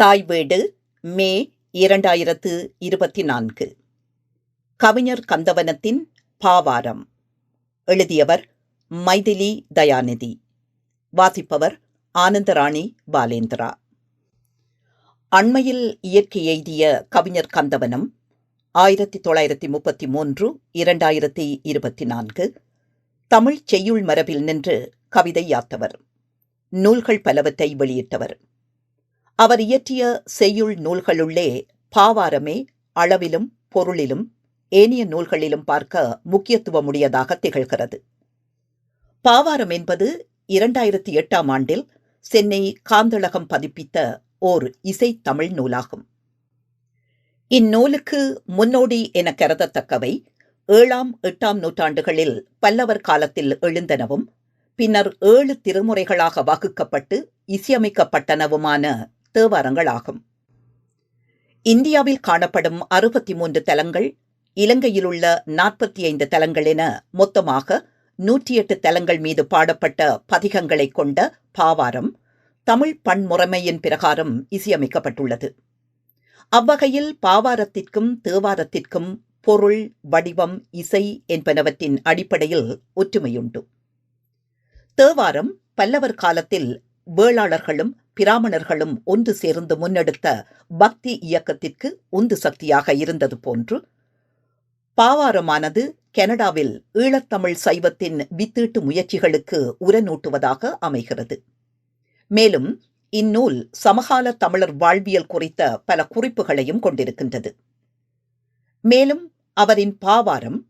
தாய் வீடு மே இரண்டாயிரத்து இருபத்தி நான்கு கவிஞர் கந்தவனத்தின் பாவாரம். எழுதியவர் மைதிலி தயாநிதி. வாசிப்பவர் ஆனந்தராணி பாலேந்திரா. அண்மையில் இயற்கை எய்திய கவிஞர் கந்தவனம் ஆயிரத்தி தொள்ளாயிரத்தி முப்பத்தி மூன்று இரண்டாயிரத்தி இருபத்தி நான்கு தமிழ் செய்யுள் மரபில் நின்று கவிதை யாத்தவர். நூல்கள் பலவற்றை வெளியிட்டவர். அவர் இயற்றிய செய்யுள் நூல்களுள்ளே பாவாரமே அளவிலும் பொருளிலும் ஏனைய நூல்களிலும் பார்க்க முக்கியத்துவமுடையதாக திகழ்கிறது. பாவாரம் என்பது இரண்டாயிரத்தி எட்டாம் ஆண்டில் சென்னை காந்தளகம் பதிப்பித்த ஓர் இசை தமிழ் நூலாகும். இந்நூலுக்கு முன்னோடி என கருதத்தக்கவை ஏழாம் எட்டாம் நூற்றாண்டுகளில் பல்லவர் காலத்தில் எழுந்தனவும் பின்னர் ஏழு திருமுறைகளாக வகுக்கப்பட்டு இசையமைக்கப்பட்டனவுமான தேவாரங்களாகும் இந்தியாவில் காணப்படும் அறுபத்தி மூன்று தலங்கள் இலங்கையிலுள்ள நாற்பத்தி ஐந்து தலங்கள் என மொத்தமாக நூற்றி எட்டு தலங்கள் மீது பாடப்பட்ட பதிகங்களை கொண்ட பாவாரம் தமிழ் பன்முறைமையின் பிரகாரம் இசையமைக்கப்பட்டுள்ளது. அவ்வகையில் பாவாரத்திற்கும் தேவாரத்திற்கும் பொருள் வடிவம் இசை என்பனவற்றின் அடிப்படையில் ஒற்றுமையுண்டு. தேவாரம் பல்லவர் காலத்தில் வேளாளர்களும் பிராமணர்களும் ஒன்று சேர்ந்து முன்னெடுத்த பக்தி இயக்கத்திற்கு உந்து சக்தியாக இருந்தது போன்று பாவாரமானது கனடாவில் ஈழத்தமிழ் சைவத்தின் வித்தீட்டு முயற்சிகளுக்கு உரநூட்டுவதாக அமைகிறது. மேலும் இந்நூல் சமகால தமிழர் வாழ்வியல் குறித்த பல குறிப்புகளையும் கொண்டிருக்கின்றது. மேலும் அவரின் பாவாரம்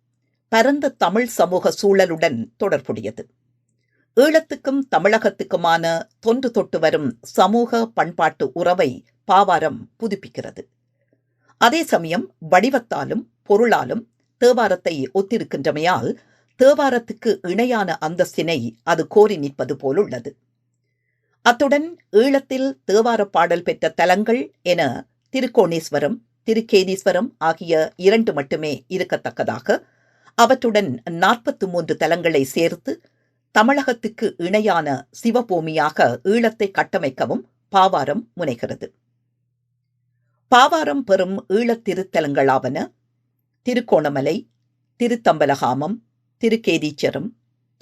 பரந்த தமிழ் சமூக சூழலுடன் தொடர்புடையது. ஈழத்துக்கும் தமிழகத்துக்குமான தொன்று தொட்டு வரும் சமூக பண்பாட்டு உறவை பாவாரம் புதுப்பிக்கிறது. அதே சமயம் வடிவத்தாலும் பொருளாலும் தேவாரத்தை ஒத்திருக்கின்றமையால் தேவாரத்துக்கு இணையான அந்தஸ்தினை அது கோரி நிற்பது போலுள்ளது. அத்துடன் ஈழத்தில் தேவார பாடல் பெற்ற தலங்கள் என திருக்கோணேஸ்வரம் திருக்கேதீஸ்வரம் ஆகிய இரண்டு மட்டுமே இருக்கத்தக்கதாக அவற்றுடன் நாற்பத்து மூன்று தலங்களை சேர்த்து தமிழகத்துக்கு இணையான சிவபூமியாக ஈழத்தை கட்டமைக்கவும் பாவாரம் முனைகிறது. பாவாரம் பெறும் ஈழத் திருத்தலங்களாவன திருக்கோணமலை திருத்தம்பலகாமம் திருக்கேதீச்சரம்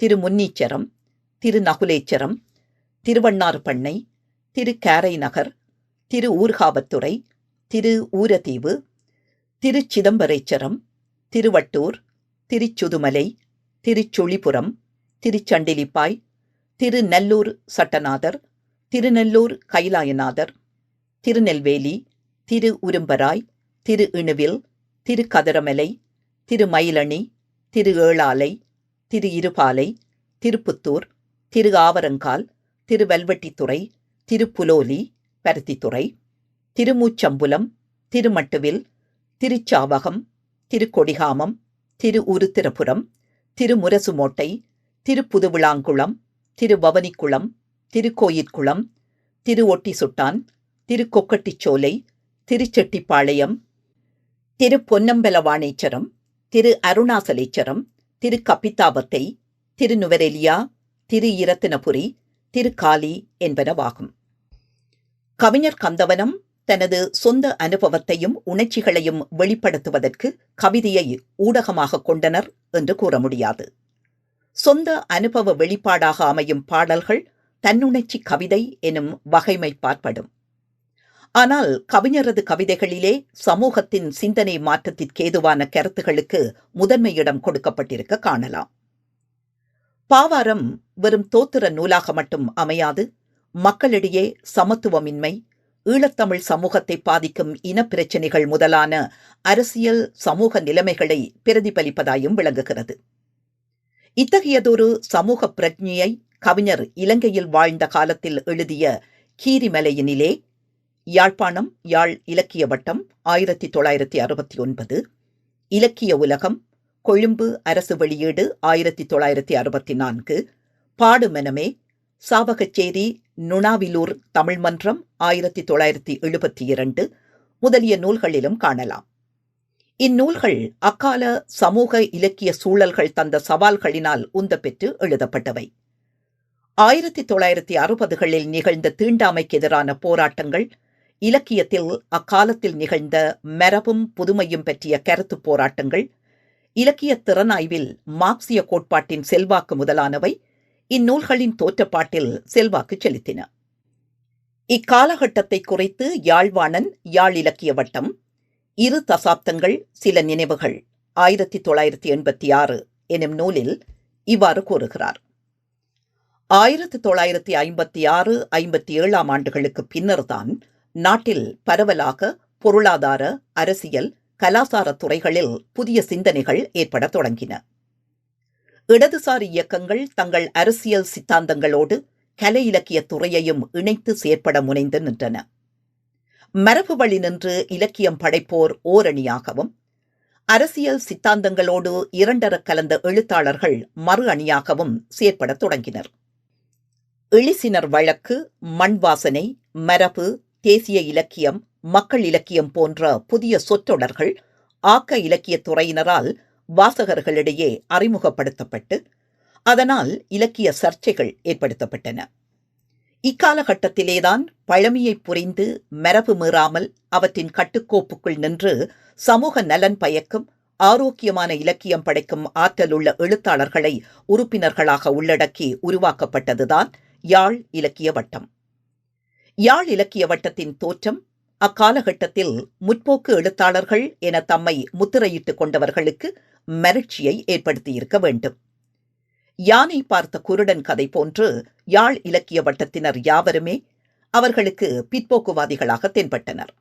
திருமுன்னீச்சரம் திருநகுலேச்சரம் திருவண்ணார்பண்ணை திரு கேரை நகர் திரு ஊர்காவத்துறை திரு ஊரதீவு திருச்சிதம்பரேச்சரம் திருவட்டூர் திருச்சுதுமலை திருச்சுழிபுரம் திருச்சண்டிலிப்பாய் திருநெல்லூர் சட்டநாதர் திருநெல்லூர் கைலாயநாதர் திருநெல்வேலி திரு உரும்பராய் திரு இணுவில் திரு கதரமலை திரு மயிலணி திரு ஏழாலை திரு இருபாலை திருப்புத்தூர் திரு ஆவரங்கால் திருவல்வெட்டித்துறை திருப்புலோலி பருத்தித்துறை திருமூச்சம்புலம் திருமட்டுவில் திருச்சாவகம் திருக்கொடிகாமம் திரு உருத்திரபுரம் திருமுரசுமோட்டை திருப்புதுவிளாங்குளம் திருபவனிக்குளம் திருக்கோயிற்குளம் திரு சுட்டான் திருக்கொக்கட்டிச்சோலை திருச்செட்டிப்பாளையம் திரு பொன்னம்பலவாணேச்சரம் திரு அருணாசலேச்சரம் திரு கப்பித்தாபத்தை திரு நுவரெலியா திரு இரத்தினபுரி திரு காலி என்பனவாகும். கவிஞர் கந்தவனம் தனது சொந்த அனுபவத்தையும் உணர்ச்சிகளையும் வெளிப்படுத்துவதற்கு கவிதையை ஊடகமாக கொண்டனர் என்று கூற முடியாது சொந்த அனுபவ வெளிப்பாடாக அமையும் பாடல்கள் தன்னுணர்ச்சி கவிதை எனும் வகைமைப்பாற்படும் ஆனால் கவிஞரது கவிதைகளிலே சமூகத்தின் சிந்தனை மாற்றத்திற்கேதுவான கருத்துகளுக்கு முதன்மையிடம் கொடுக்கப்பட்டிருக்க காணலாம். பாவாரம் வெறும் தோத்திர நூலாக மட்டும் அமையாது. மக்களிடையே சமத்துவமின்மை ஈழத்தமிழ் சமூகத்தை பாதிக்கும் இனப்பிரச்சினைகள் முதலான அரசியல் சமூக நிலைமைகளை பிரதிபலிப்பதாயும் விளங்குகிறது. இத்தகையதொரு சமூக பிரஜையை கவிஞர் இலங்கையில் வாழ்ந்த காலத்தில் எழுதிய கீரிமலையினிலே யாழ்ப்பாணம் யாழ் இலக்கிய வட்டம் ஆயிரத்தி தொள்ளாயிரத்தி அறுபத்தி ஒன்பது இலக்கிய உலகம் கொழும்பு அரசு வெளியீடு ஆயிரத்தி தொள்ளாயிரத்தி அறுபத்தி நான்கு பாடுமெனமே சாவகச்சேரி நுணாவிலூர் தமிழ் மன்றம் ஆயிரத்தி தொள்ளாயிரத்தி எழுபத்தி இரண்டு முதலிய நூல்களிலும் காணலாம். இந்நூல்கள் அக்கால சமூக இலக்கிய சூழல்கள் தந்த சவால்களினால் உந்தப்பெற்று எழுதப்பட்டவை. ஆயிரத்தி தொள்ளாயிரத்தி அறுபதுகளில் நிகழ்ந்த தீண்டாமைக்கு எதிரான போராட்டங்கள் இலக்கியத்தில் அக்காலத்தில் நிகழ்ந்த மரபும் புதுமையும் பற்றிய கருத்துப் போராட்டங்கள் இலக்கிய திறனாய்வில் மார்க்சிய கோட்பாட்டின் செல்வாக்கு முதலானவை இந்நூல்களின் தோற்றப்பாட்டில் செல்வாக்கு செலுத்தின. இக்காலகட்டத்தை குறித்து யாழ்வாணன் யாழ் இலக்கிய வட்டம் இரு தசாப்தங்கள் சில நினைவுகள். ஆயிரத்தி தொள்ளாயிரத்தி எண்பத்தி ஆறு எனும் நூலில் இவ்வாறு கூறுகிறார். ஆயிரத்தி தொள்ளாயிரத்தி ஐம்பத்தி ஆறு ஐம்பத்தி ஏழாம் ஆண்டுகளுக்கு பின்னர்தான் நாட்டில் பரவலாக பொருளாதார அரசியல் கலாசார துறைகளில் புதிய சிந்தனைகள் ஏற்படத் தொடங்கின. இடதுசாரி இயக்கங்கள் தங்கள் அரசியல் சித்தாந்தங்களோடு கலை இலக்கிய துறையையும் இணைத்து செயற்பட முனைந்து நின்றன. மரபு வழி நின்று இலக்கியம் படைப்போர் ஓரணியாகவும் அரசியல் சித்தாந்தங்களோடு இரண்டர கலந்த எழுத்தாளர்கள் மறு அணியாகவும் செயற்படத் தொடங்கினர். இழிசினர் வழக்கு மண் வாசனை மரபு தேசிய இலக்கியம் மக்கள் இலக்கியம் போன்ற புதிய சொற்றொடர்கள் ஆக்க இலக்கிய துறையினரால் வாசகர்களிடையே அறிமுகப்படுத்தப்பட்டு அதனால் இலக்கிய சர்ச்சைகள் ஏற்படுத்தப்பட்டன. இக்காலகட்டத்திலேதான் பழமையை புரிந்து மரபு மீறாமல் அவற்றின் கட்டுக்கோப்புக்குள் நின்று சமூக நலன் பயக்கும் ஆரோக்கியமான இலக்கியம் படைக்கும் ஆற்றலுள்ள எழுத்தாளர்களை உறுப்பினர்களாக உள்ளடக்கி உருவாக்கப்பட்டதுதான் யாழ் இலக்கிய வட்டம். யாழ் இலக்கிய வட்டத்தின் தோற்றம் அக்காலகட்டத்தில் முற்போக்கு எழுத்தாளர்கள் என தம்மை முத்திரையிட்டுக் கொண்டவர்களுக்கு மகிழ்ச்சியை ஏற்படுத்தியிருக்க வேண்டும். யானை பார்த்த குருடன் கதை போன்று யாழ் இலக்கிய வட்டத்தினர் யாவருமே அவர்களுக்கு பிற்போக்குவாதிகளாக தென்பட்டனர்.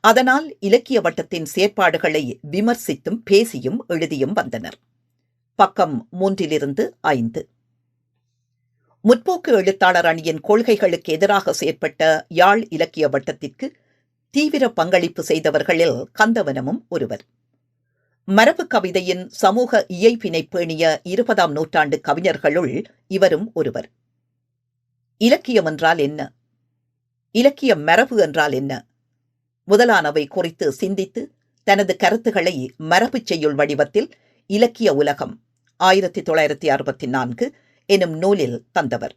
அதனால் இலக்கிய வட்டத்தின் செயற்பாடுகளை விமர்சித்தும் பேசியும் எழுதியும் வந்தனர். பக்கம் மூன்றிலிருந்து ஐந்து. முற்போக்கு எழுத்தாளர் அணியின் கொள்கைகளுக்கு எதிராக செயற்பட்ட யாழ் இலக்கிய வட்டத்திற்கு தீவிர பங்களிப்பு செய்தவர்களில் கந்தவனமும் ஒருவர். மரபு கவிதையின் சமூக இயைப்பினை பேணிய இருபதாம் நூற்றாண்டு கவிஞர்களுள் இவரும் ஒருவர். இலக்கியம் என்றால் என்ன? இலக்கிய மரபு என்றால் என்ன? முதலானவை குறித்து சிந்தித்து தனது கருத்துக்களை மரபு செய்யுள் வடிவத்தில் இலக்கிய உலகம் ஆயிரத்தி தொள்ளாயிரத்தி அறுபத்தி நான்கு எனும் நூலில் தந்தவர்.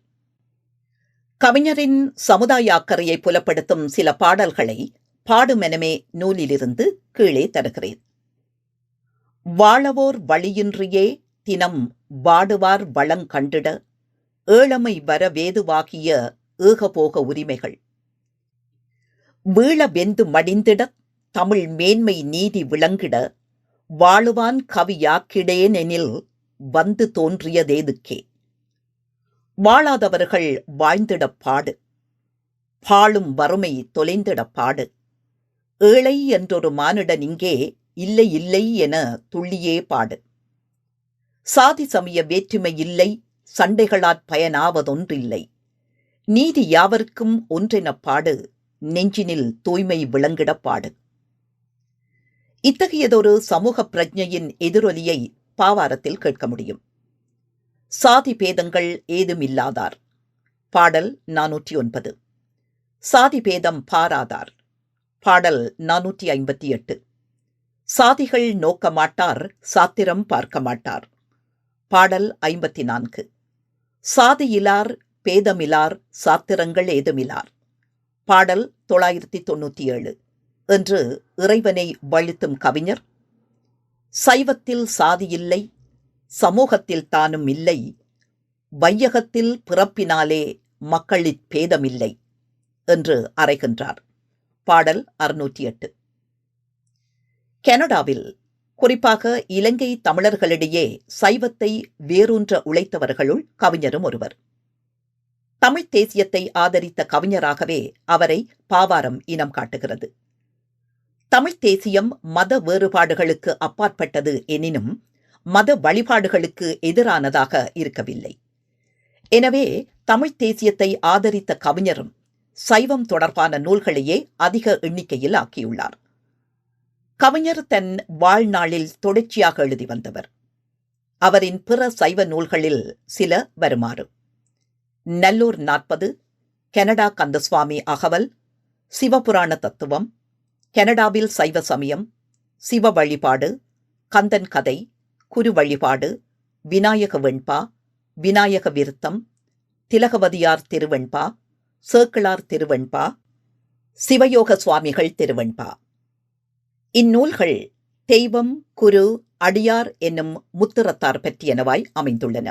கவிஞரின் சமுதாய அக்கறையை புலப்படுத்தும் சில பாடல்களை பாடுமெனமே நூலிலிருந்து கீழே தருகிறேன். வாழவோர் வழியின்றியே தினம் வாடுவார் வளங்கண்டிட ஏழமை வர வேதுவாகிய ஏகபோக உரிமைகள். வீழ வெந்து மடிந்திட தமிழ் மேன்மை நீதி விளங்கிட வாழுவான் கவியாக்கிடேனெனில் வந்து தோன்றியதேதுக்கே. வாழாதவர்கள் வாழ்ந்திடப் பாடு பாழும் வறுமை தொலைந்திடப் பாடு ஏழை என்றொரு மானிடன் இங்கே இல்லை இல்லை என துள்ளியே பாடு. சாதி சமய வேற்றுமை இல்லை சண்டைகளாற் பயனாவதொன்றில்லை. நீதி யாவர்க்கும் ஒன்றெனப் பாடு நெஞ்சினில் தூய்மை விளங்கிடப் பாடு. இத்தகையதொரு சமூக பிரஜையின் எதிரொலியை பாவாரத்தில் கேட்க முடியும். சாதி பேதங்கள் ஏதுமில்லாதார். பாடல் நானூற்றி ஒன்பது சாதி பேதம் பாராதார். பாடல் நானூற்றி ஐம்பத்தி எட்டு. சாதிகள் நோக்க மாட்டார் சாத்திரம் பார்க்க மாட்டார். பாடல் ஐம்பத்தி நான்கு சாதியிலார் பேதமிலார் சாத்திரங்கள் ஏதுமிலார். பாடல் தொள்ளாயிரத்தி தொண்ணூற்றி ஏழு என்று இறைவனை வழுத்தும் கவிஞர் சைவத்தில் சாதியில்லை சமூகத்தில் தானும் இல்லை வையகத்தில் பிறப்பினாலே மக்களிற் பேதமில்லை என்று அறைகின்றார். பாடல் அறுநூற்றி எட்டு கனடாவில் குறிப்பாக இலங்கை தமிழர்களிடையே சைவத்தை வேரூன்ற உழைத்தவர்களுள் கவிஞரும் ஒருவர். தமிழ்த் தேசியத்தை ஆதரித்த கவிஞராகவே அவரை பாவாரம் இனம் காட்டுகிறது. தமிழ்த் தேசியம் மத வேறுபாடுகளுக்கு அப்பாற்பட்டது எனினும் மத வழிபாடுகளுக்கு எதிரானதாக இருக்கவில்லை. எனவே தமிழ்த் தேசியத்தை ஆதரித்த கவிஞரும் சைவம் தொடர்பான நூல்களையே அதிக எண்ணிக்கையில் ஆக்கியுள்ளார். கவிஞர் தன் வாழ்நாளில் தொடர்ச்சியாக எழுதி வந்தவர். அவரின் பிற சைவ நூல்களில் சில வருமாறு. நல்லூர் நாற்பது கனடா கந்தசுவாமி அகவல் சிவபுராண தத்துவம் கனடாவில் சைவ சமயம் சிவ வழிபாடு கந்தன் கதை குரு வழிபாடு விநாயக வெண்பா விநாயக விருத்தம் திலகவதியார் திருவெண்பா சேக்கிழார் திருவெண்பா சிவயோக சுவாமிகள் திருவெண்பா. இந்நூல்கள் தெய்வம் குரு அடியார் என்னும் முத்திரத்தார் பற்றியனவாய் அமைந்துள்ளன.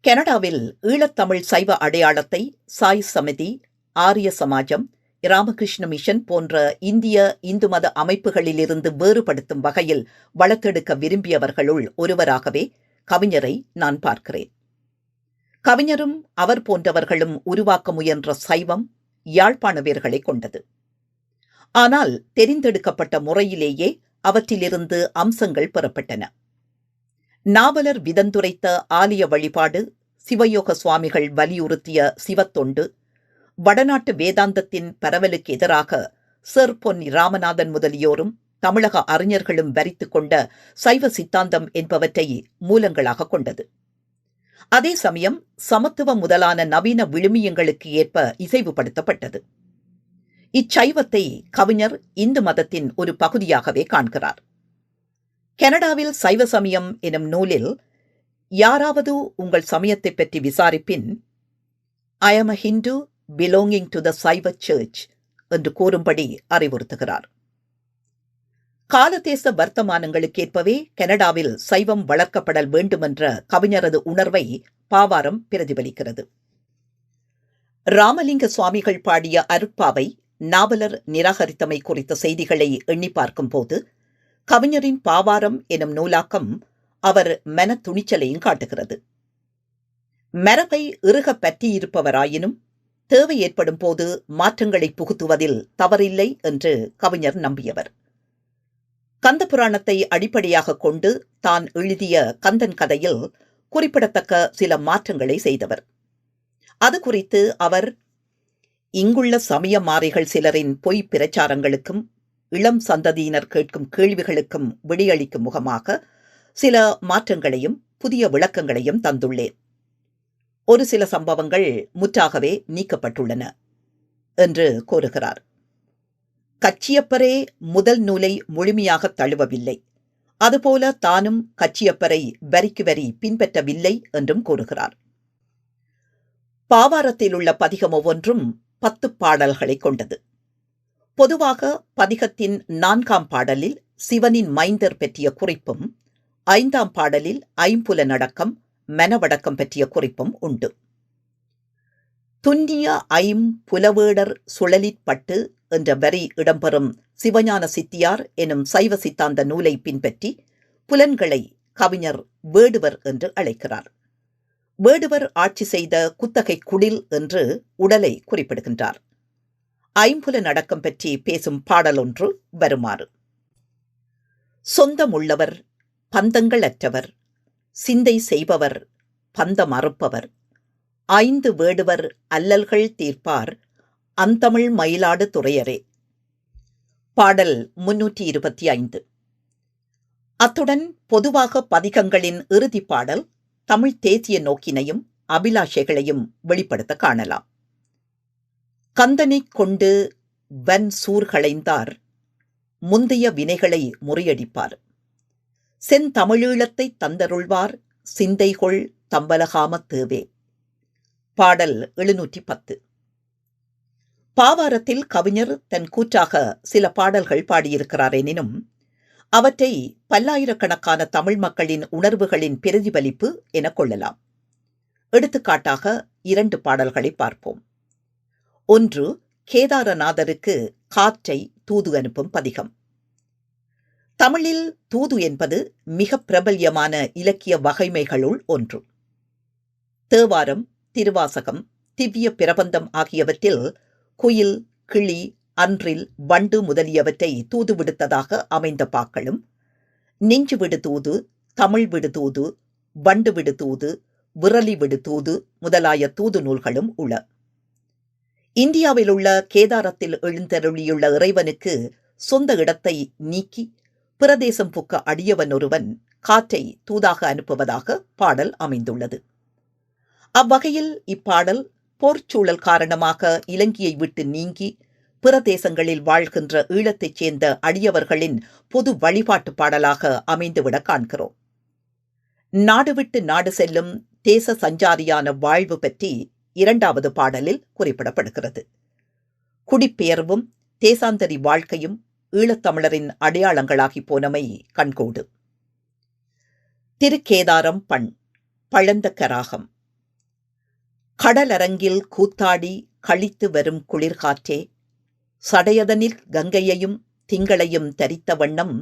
கனடாவில் ஈழத்தமிழ் சைவ அடையாளத்தை சாய் சமிதி ஆரிய சமாஜம் ராமகிருஷ்ண மிஷன் போன்ற இந்திய இந்து மத அமைப்புகளிலிருந்து வேறுபடுத்தும் வகையில் வளர்த்தெடுக்க விரும்பியவர்களுள் ஒருவராகவே கவிஞரை நான் பார்க்கிறேன். கவிஞரும் அவர் போன்றவர்களும் உருவாக்க முயன்ற சைவம் யாழ்ப்பாண வேர்களை கொண்டது. ஆனால் தெரிந்தெடுக்கப்பட்ட முறையிலேயே அவற்றிலிருந்து அம்சங்கள் பெறப்பட்டன. நாவலர் விதந்துரைத்த ஆலய வழிபாடு சிவயோக சுவாமிகள் வலியுறுத்திய சிவத்தொண்டு வடநாட்டு வேதாந்தத்தின் பரவலுக்கு எதிராக சர் பொன்னி ராமநாதன் முதலியோரும் தமிழக அறிஞர்களும் வரித்துக் கொண்ட சைவ சித்தாந்தம் என்பவற்றை மூலங்களாக கொண்டது. அதே சமயம் சமத்துவ முதலான நவீன விழுமியங்களுக்கு ஏற்ப இசைவுபடுத்தப்பட்டது. இச்சைவத்தை கவிஞர் இந்து மதத்தின் ஒரு பகுதியாகவே காண்கிறார். கனடாவில் சைவ சமயம் எனும் நூலில் யாராவது உங்கள் சமயத்தை பற்றி விசாரிப்பின் I am a Hindu belonging to the Saiva church என்று கூறும்படி அறிவுறுத்துகிறார். காலதேச வர்த்தமானங்களுக்கேற்பவே கனடாவில் சைவம் வளர்க்கப்படல் வேண்டுமென்ற கவிஞரது உணர்வை பாவாரம் பிரதிபலிக்கிறது. ராமலிங்க சுவாமிகள் பாடிய அருட்பாவை நாவலர் நிராகரித்தமை குறித்த செய்திகளை எண்ணி பார்க்கும்போது கவிஞரின் பாவாரம் எனும் நூலாக்கம் அவர் மன துணிச்சலையும் காட்டுகிறது. மரபை இறுக பற்றியிருப்பவராயினும் தேவை ஏற்படும் போது மாற்றங்களை புகுத்துவதில் தவறில்லை என்று கவிஞர் நம்பியவர். கந்த புராணத்தை அடிப்படையாக கொண்டு தான் எழுதிய கந்தன் கதையில் குறிப்பிடத்தக்க சில மாற்றங்களை செய்தவர். அது குறித்து அவர் இங்குள்ள சமய மாறிகள் சிலரின் பொய் பிரச்சாரங்களுக்கும் இளம் சந்ததியினர் கேட்கும் கேள்விகளுக்கும் விடியளிக்கும் முகமாக சில மாற்றங்களையும் புதிய விளக்கங்களையும் தந்துள்ளேன். ஒரு சில சம்பவங்கள் முற்றாகவே நீக்கப்பட்டுள்ளன என்று கூறுகிறார். கச்சியப்பரே முதல் நூலை முழுமையாக தழுவவில்லை. அதுபோல தானும் கச்சியப்பரை வரிக்கு வரி பின்பற்றவில்லை என்றும் கூறுகிறார். பாவாரத்தில் உள்ள பதிகம் ஒவ்வொன்றும் பத்து பாடல்களை கொண்டது. பொதுவாக பதிகத்தின் நான்காம் பாடலில் சிவனின் மைந்தர் பற்றிய குறிப்பும் ஐந்தாம் பாடலில் ஐம்புல நடக்கம் மனவடக்கம் பற்றிய குறிப்பும் உண்டு. துன்னிய ஐம் புலவேடர் சுழலிற்பட்டு என்ற வரி இடம்பெறும் சிவஞான சித்தியார் எனும் சைவ சித்தாந்த நூலை பின்பற்றி புலன்களை கவிஞர் வேடுவர் என்று அழைக்கிறார். வேடுவர் ஆட்சி செய்த குத்தகை குடில் என்று உடலை குறிப்பிடுகின்றார். ஐம்புல நடக்கம் பற்றி பேசும் பாடலொன்று வருமாறு. சொந்தம் உள்ளவர் பந்தங்கள் அற்றவர் சிந்தை செய்பவர் பந்தம் அறுப்பவர் ஐந்து வேடுவர் அல்லல்கள் தீர்ப்பார் அந்தமிழ் மயிலாடு துறையரே. பாடல் முன்னூற்றி இருபத்தி ஐந்து. அத்துடன் பொதுவாக பதிகங்களின் இறுதிப் பாடல் தமிழ் தேசிய நோக்கினையும் அபிலாஷைகளையும் வெளிப்படுத்த காணலாம். கந்தனைக் கொண்டு வன் சூர்களைந்தார் முந்தைய வினைகளை முறியடிப்பார். செந்தமிழீழத்தை தந்தருள்வார் சிந்தைகொள் தம்பலகாம தேவே. பாடல் எழுநூற்றி பத்து பாவாரத்தில் கவிஞர் தன் கூற்றாக சில பாடல்கள் பாடியிருக்கிறார் எனினும் அவற்றை பல்லாயிரக்கணக்கான தமிழ் மக்களின் உணர்வுகளின் பிரதிபலிப்பு என கொள்ளலாம். எடுத்துக்காட்டாக இரண்டு பாடல்களை பார்ப்போம். ஒன்று கேதாரநாதருக்கு காற்றை தூது அனுப்பும் பதிகம். தமிழில் தூது என்பது மிக பிரபல்யமான இலக்கிய வகைமைகளுள் ஒன்று. தேவாரம் திருவாசகம் திவ்ய பிரபந்தம் ஆகியவற்றில் குயில் கிளி அன்றில் வண்டு முதலியவற்றை தூது விடுத்ததாக அமைந்த பாக்களும் நெஞ்சு விடு தூது தமிழ் விடுதூது வண்டு விடு தூது விரலி விடு தூது முதலாய தூது நூல்களும் உள. இந்தியாவில் உள்ள கேதாரத்தில் எழுந்தருளியுள்ள இறைவனுக்கு சொந்த இடத்தை நீக்கி பிரதேசம் புக்க அடியவன் ஒருவன் காற்றை தூதாக அனுப்புவதாக பாடல் அமைந்துள்ளது. அவ்வகையில் இப்பாடல் போர்ச்சூழல் காரணமாக இலங்கையை விட்டு நீங்கி பிற தேசங்களில் வாழ்கின்ற ஈழத்தைச் சேர்ந்த அடியவர்களின் பொது வழிபாட்டு பாடலாக அமைந்துவிட காண்கிறோம். நாடு விட்டு நாடு செல்லும் தேச சஞ்சாரியான வாழ்வு பற்றி இரண்டாவது பாடலில் குறிப்பிடப்படுகிறது. குடிப்பெயர்வும் தேசாந்தரி வாழ்க்கையும் ஈழத்தமிழரின் அடையாளங்களாகி போனமை கண்கூடு. திருக்கேதாரம் பண் பழந்த கராகம். கடலரங்கில் கூத்தாடி கழித்து வரும் குளிர்காற்றே சடையதனில் கங்கையையும் திங்களையும் தரித்த வண்ணம்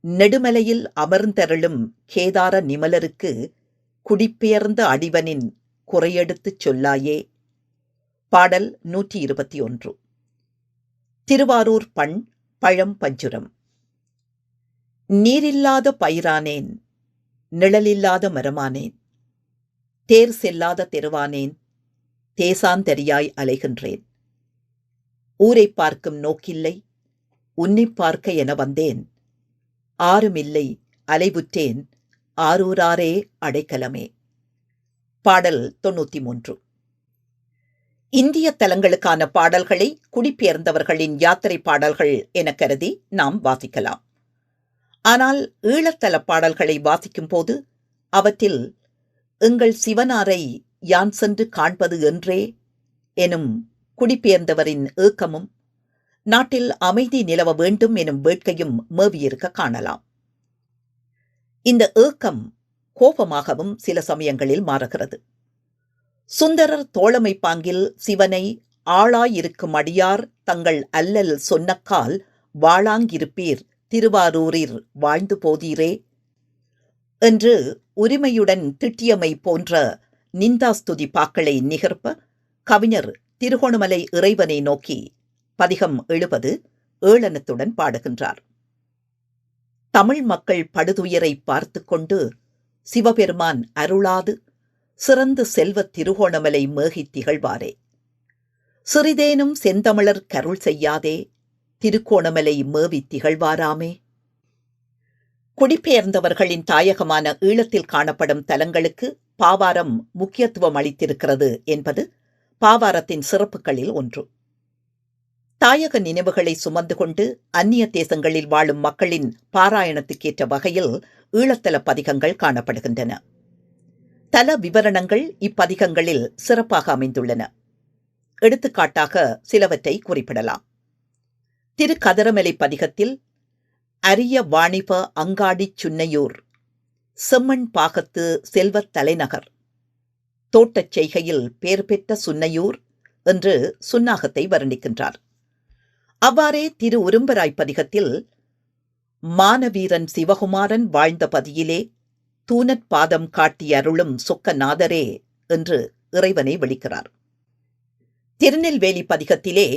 நெடுமலையில் அமர்ந்தருளும் கேதார நிமலருக்கு குடிபெயர்ந்த அடிவனின் குறையெடுத்துச் சொல்லாயே. பாடல் நூற்றி இருபத்தி ஒன்று திருவாரூர் பண் பழம் பஞ்சுரம் நீரில்லாத பயிரானேன் நிழலில்லாத மரமானேன் தேர் செல்லாத தெருவானேன் தேசாந்தரியாய் அலைகின்றேன். ஊரை பார்க்கும் நோக்கில்லை உன்னை பார்க்க என வந்தேன். ஆறுமில்லை அலைவுற்றேன் ஆரூராரே அடைக்கலமே. பாடல் தொண்ணூத்தி மூன்று இந்திய தலங்களுக்கான பாடல்களை குடிபெயர்ந்தவர்களின் யாத்திரை பாடல்கள் என கருதி நாம் வாசிக்கலாம். ஆனால் ஈழத்தல பாடல்களை வாசிக்கும் போது அவற்றில் எங்கள் சிவனாரை யான் சென்று காண்பது என்றே எனும் குடிபெயர்ந்தவரின் ஏக்கமும் நாட்டில் அமைதி நிலவ வேண்டும் எனும் வேட்கையும் மேவியிருக்க காணலாம். இந்த ஏக்கம் கோபமாகவும் சில சமயங்களில் மாறுகிறது. சுந்தரர் தோழமை பாங்கில் சிவனை ஆளாயிருக்கும் அடியார் தங்கள் அல்லல் சொன்னக்கால் வாழாங்கிருப்பீர் திருவாரூரில் வாழ்ந்து போதீரே என்று உரிமையுடன் திட்டியமை போன்ற நிந்தாஸ்துதி பாக்களை நிகர்ப்ப கவிஞர் திருகோணமலை இறைவனை நோக்கி பதிகம் எழுபது ஏளனத்துடன் பாடுகின்றார். தமிழ் மக்கள் படுதுயரை பார்த்து கொண்டு சிவபெருமான் அருளாது சிறந்த செல்வத் திருகோணமலை மேகித் திகழ்வாரே. சிறிதேனும் செந்தமிழர் கருள் செய்யாதே திருக்கோணமலை மேவித் திகழ்வாராமே. குடிபெயர்ந்தவர்களின் தாயகமான ஈழத்தில் காணப்படும் தலங்களுக்கு பாவாரம் முக்கியத்துவம் அளித்திருக்கிறது என்பது பாவாரத்தின் சிறப்புகளில் ஒன்று. தாயக நினைவுகளை சுமந்து கொண்டு அந்நிய தேசங்களில் வாழும் மக்களின் பாராயணத்துக்கேற்ற வகையில் ஈழத்தல பதிகங்கள் காணப்படுகின்றன. தல விவரணங்கள் இப்பதிகங்களில் சிறப்பாக அமைந்துள்ளன. எடுத்துக்காட்டாக சிலவற்றை குறிப்பிடலாம். திரு கதரமலை பதிகத்தில் அரிய வாணிப அங்காடி சுன்னையூர் செம்மண் பாகத்து செல்வத் தலைநகர் தோட்டச் செய்கையில் பேர் பெற்ற சுன்னையூர் என்று சுன்னாகத்தை வர்ணிக்கின்றார். அவ்வாறே திரு உரும்பராய் பதிகத்தில் மானவீரன் சிவகுமாரன் வாழ்ந்த பதியிலே தூணற் பாதம் காட்டி அருளும் சொக்கநாதரே என்று இறைவனை விളിக்கிறார் திருநெல்வேலி பதிகத்திலே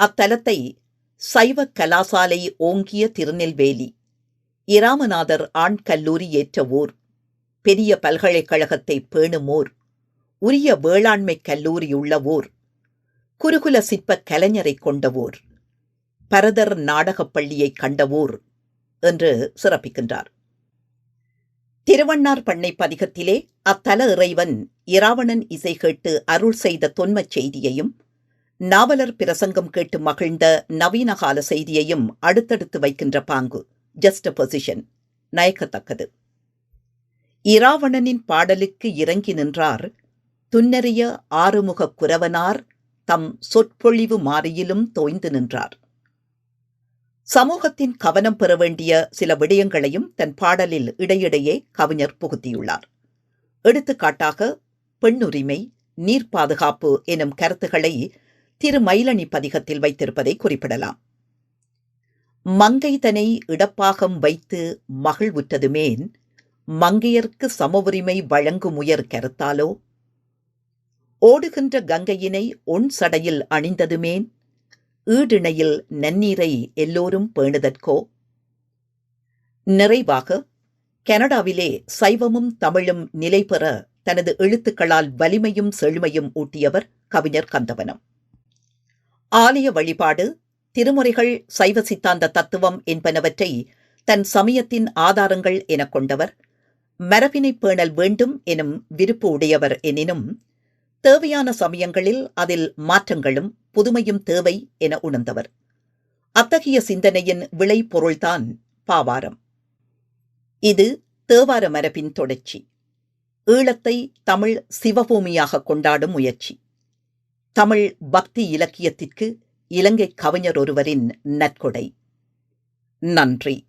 அத்தலத்தை சைவ கலாசாலை ஓங்கிய திருநெல்வேலி இராமநாதர் ஆண் கல்லூரி ஏற்ற ஊர் பெரிய பல்கலைக்கழகத்தை பேணுமோர் உரிய வேளாண்மை கல்லூரி உள்ள ஊர் குருகுல சிற்பக் கலைஞரைக் கொண்ட ஊர் பரதர் நாடகப் பள்ளியைக் கண்ட ஊர் என்று சிறப்பிக்கின்றார். திருவண்ணார் பண்ணை பதிகத்திலே அத்தல இறைவன் இராவணன் இசை கேட்டு அருள் செய்த தொன்மச் செய்தியையும் நாவலர் பிரசங்கம் கேட்டு மகிழ்ந்த நவீனகால செய்தியையும் அடுத்தடுத்து வைக்கின்ற பாங்கு ஜஸ்ட் பொசிஷன் நயக்கத்தக்கது. இராவணனின் பாடலுக்கு இறங்கி நின்றார் துன்னறிய ஆறுமுகக் குரவனார் தம் சொற்பொழிவு மாறியிலும் தோய்ந்து நின்றார். சமூகத்தின் கவனம் பெற வேண்டிய சில விடயங்களையும் தன் பாடலில் இடையிடையே கவிஞர் புகுத்தியுள்ளார். எடுத்துக்காட்டாக பெண்ணுரிமை நீர் பாதுகாப்பு எனும் கருத்துக்களை திரு மயிலணி பதிகத்தில் வைத்திருப்பதை குறிப்பிடலாம். மங்கைதனை இடப்பாகம் வைத்து மகிழ்வுற்றதுமேன் மங்கையர்க்கு சம உரிமை வழங்குமுயர் கருத்தாலோ? ஓடுகின்ற கங்கையினை ஒன் சடையில் அணிந்ததுமேன்? ஈடிணையில் நன்னீரை எல்லோரும் பேணுதற்கோ? நிறைவாக கனடாவிலே சைவமும் தமிழும் நிலை பெற தனது எழுத்துக்களால் வலிமையும் செழுமையும் ஊட்டியவர் கவிஞர் கந்தவனம். ஆலய வழிபாடு திருமுறைகள் சைவ சித்தாந்த தத்துவம் என்பனவற்றை தன் சமயத்தின் ஆதாரங்கள் எனக் கொண்டவர். மரபினை பேணல் வேண்டும் எனும் விருப்பு உடையவர் எனினும் தேவையான சமயங்களில் அதில் மாற்றங்களும் புதுமையும் தேவை என உணர்ந்தவர். அத்தகைய சிந்தனையின் விளை பொருள்தான் பாவாரம். இது தேவார மரபின் தொடர்ச்சி. ஈழத்தை தமிழ் சிவபூமியாக கொண்டாடும் முயற்சி. தமிழ் பக்தி இலக்கியத்திற்கு இலங்கை கவிஞர் ஒருவரின் நற்கொடை. நன்றி.